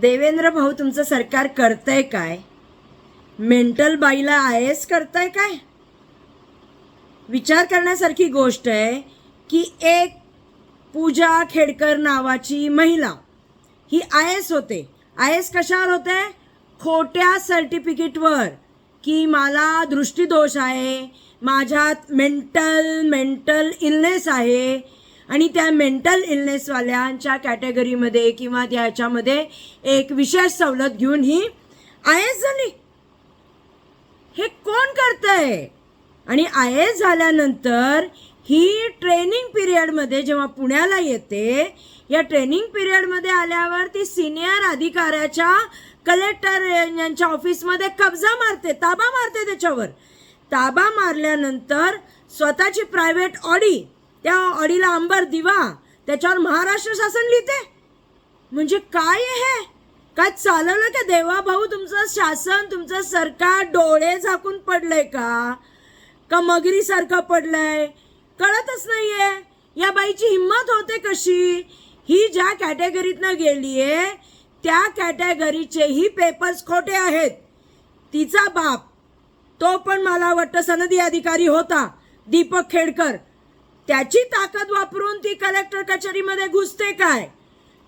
देवेंद्र भाऊ तुमचं सरकार करतंय काय? मेंटल बाईला आय एस करताय काय? विचार करण्यासारखी गोष्ट आहे की एक पूजा खेडकर नावाची महिला ही आय एस होते. आय एस कशावर होते? खोट्या सर्टिफिकेटवर की मला दृष्टीदोष आहे माझ्यात मेंटल मेंटल इलनेस आहे आणि त्या मेंटल इलनेसवाल्यांच्या कॅटेगरीमध्ये किंवा त्या ह्याच्यामध्ये एक विशेष सवलत घेऊन ही आय एस झाली. हे कोण करतंय? आणि आय एस झाल्यानंतर ही ट्रेनिंग पिरियडमध्ये जेव्हा पुण्याला येते या ट्रेनिंग पिरियडमध्ये आल्यावर ती सिनियर अधिकाऱ्याच्या कलेक्टर यांच्या ऑफिसमध्ये कब्जा मारते ताबा मारते त्याच्यावर. ताबा मारल्यानंतर स्वतःची प्रायव्हेट ऑडी त्या ऑडीला अंबर दिवा त्याच्यावर महाराष्ट्र शासन लिहिते. म्हणजे काय हे? काय चालवलं का देवा भाऊ? तुमचं शासन तुमचं सरकार डोळे झाकून पडलंय का? का मगरीसारखं पडलंय? कळतच नाहीये. या बाईची हिंमत होते कशी? ही ज्या कॅटेगरीतनं गेलीये त्या कॅटेगरीचेही पेपर्स खोटे आहेत. तिचा बाप तो पण मला वाटतं सनदी अधिकारी होता दीपक खेडकर. त्याची ताकद वापरून ती कलेक्टर कचेरीमध्ये घुसते काय?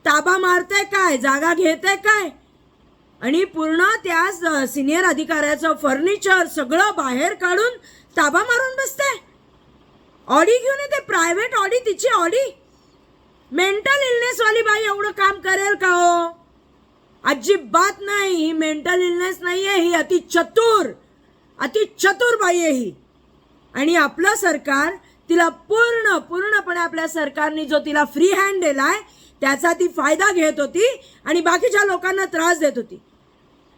ताबा मारते काय? जागा घेते काय? आणि पूर्ण त्या सिनियर अधिकाऱ्याचं फर्निचर सगळं बाहेर काढून ताबा मारून बसते. ऑडी घेऊन येते प्रायव्हेट ऑडी तिची ऑडी मेंटल इलनेसवाली बाई एवढं काम करेल का हो? अजिबात नाही ही मेंटल इलनेस नाही आहे ही अति चतुर अति चतुर बाई आहे ही. आणि आपलं सरकार तिला पूर्ण पूर्णपणे आपल्या सरकारने जो तिला फ्री हँड दिलाय त्याचा ती फायदा घेत होती आणि बाकीच्या लोकांना त्रास देत होती.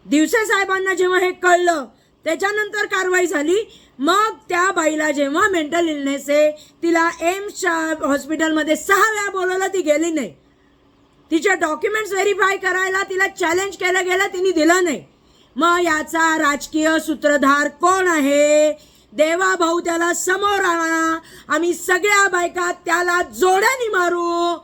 दिवसे साहेबांना जेव्हा हे कळलं त्याच्यानंतर कारवाई झाली. मग त्या बाईला जेव्हा मेंटल इलनेस आहे तिला एम्सच्या हॉस्पिटलमध्ये सहा वेळा बोलवलं ती गेली नाही. तिचे डॉक्युमेंट्स व्हेरीफाय करायला तिला चॅलेंज केलं गेलं तिने दिलं नाही. मग याचा राजकीय सूत्रधार कोण आहे? देवा भाऊ त्याला समोर आणा. आम्ही सगळ्या बायका त्याला जोड्याने मारू.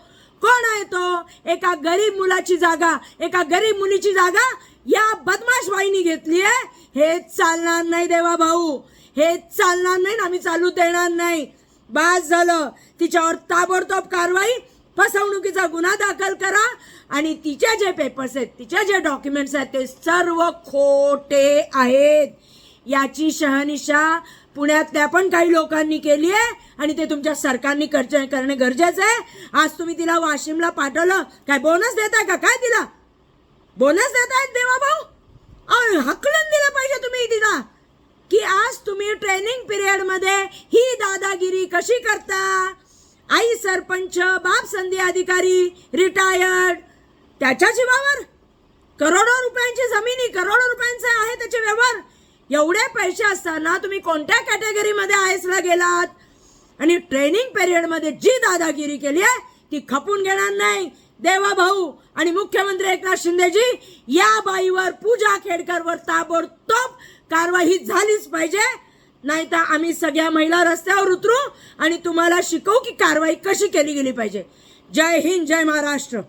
कोण आहे तो? एका गरीब मुलाची जागा एका गरीब मुलीची जागा या बदमाश बाईनी घेतली आहे. हे चालणार नाही देवा भाऊ. हे चालणार नाही आम्ही चालू देणार नाही. बास झालं. तिच्यावर ताबडतोब कारवाई फसवणुकीचा गुन्हा दाखल करा आणि तिचे जे पेपर्स आहेत तिचे जे डॉक्युमेंट्स आहेत ते सर्व खोटे आहेत. याची शहानिशा पुण्यातल्या पण काही लोकांनी केली आहे आणि ते तुमच्या सरकारने खर्च करणे गरजेचं आहे. आज तुम्ही तिला वाशिमला पाठवलं. काय बोनस देताय का? काय तिला? बोनस देतायत देवा भाऊ? हकलून दिलं पाहिजे तुम्ही तिला. की आज तुम्ही ट्रेनिंग पिरियडमध्ये ही दादागिरी कशी करता? आई सरपंच बाप संधी अधिकारी रिटायर्ड त्याच्या जीवावर करोडो रुपयांची जमिनी करोडो रुपयांचा आहे त्याचे व्यवहार. एवढे पैसे असताना तुम्ही कोणत्या कॅटेगरीमध्ये आयसला गेलात? आणि ट्रेनिंग पिरियडमध्ये जी दादागिरी केली आहे ती खपून घेणार नाही. देवा भाऊ आणि मुख्यमंत्री एकनाथ शिंदेजी या बाईवर पूजा खेडकरवर ताबडतोब कारवाई झालीच पाहिजे. नाही तर आम्ही सगळ्या महिला रस्त्यावर उतरू आणि तुम्हाला शिकवू की कारवाई कशी केली गेली पाहिजे. जय हिंद जय महाराष्ट्र.